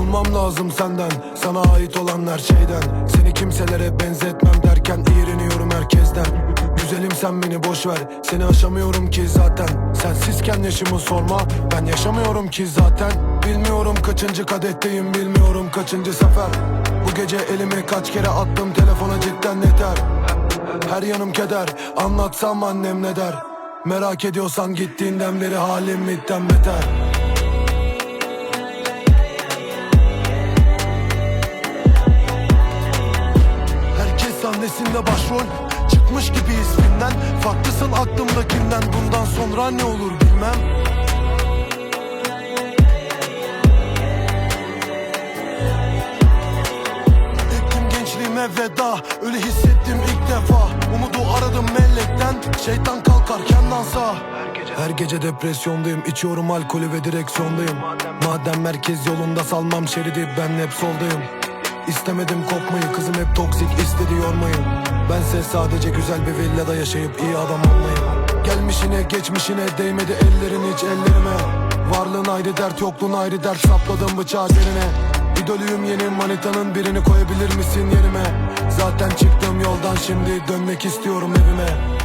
Kurtulmam lazım senden. Sana ait olan her şeyden. Seni kimselere benzetmem derken iğreniyorum herkesten. Güzelim sen beni boş ver. Seni aşamıyorum ki zaten. Sensizken yaşımı sorma. Ben yaşamıyorum ki zaten. Bilmiyorum kaçıncı kadetteyim Bilmiyorum kaçıncı sefer. Bu gece elimi kaç kere attım Telefona cidden yeter. Her yanım keder. Anlatsam annem ne der? Merak ediyorsan gittiğinden beri halim mitten beter sahnesinde başrol Çıkmış gibi isminden. Farklısın aklımdakinden. Bundan sonra ne olur bilmem. Gençliğime veda. Öyle hissettim ilk defa. Umudu aradım mellekten. Şeytan kalkarken dansa. Her gece depresyondayım. İçiyorum alkolü ve direksiyondayım. Madem merkez yolunda salmam şeridi ben hep soldayım İstemedim kopmayı kızım hep toksik istedi yormayın. Bense sadece güzel bir villada yaşayıp iyi adam olmayı Gelmişine geçmişine değmedi ellerin hiç ellerime. Varlığın ayrı dert yokluğun ayrı dert sapladım bıçağı derine İdolüyüm yeni manitanın birini koyabilir misin yerime? Zaten çıktım yoldan şimdi dönmek istiyorum evime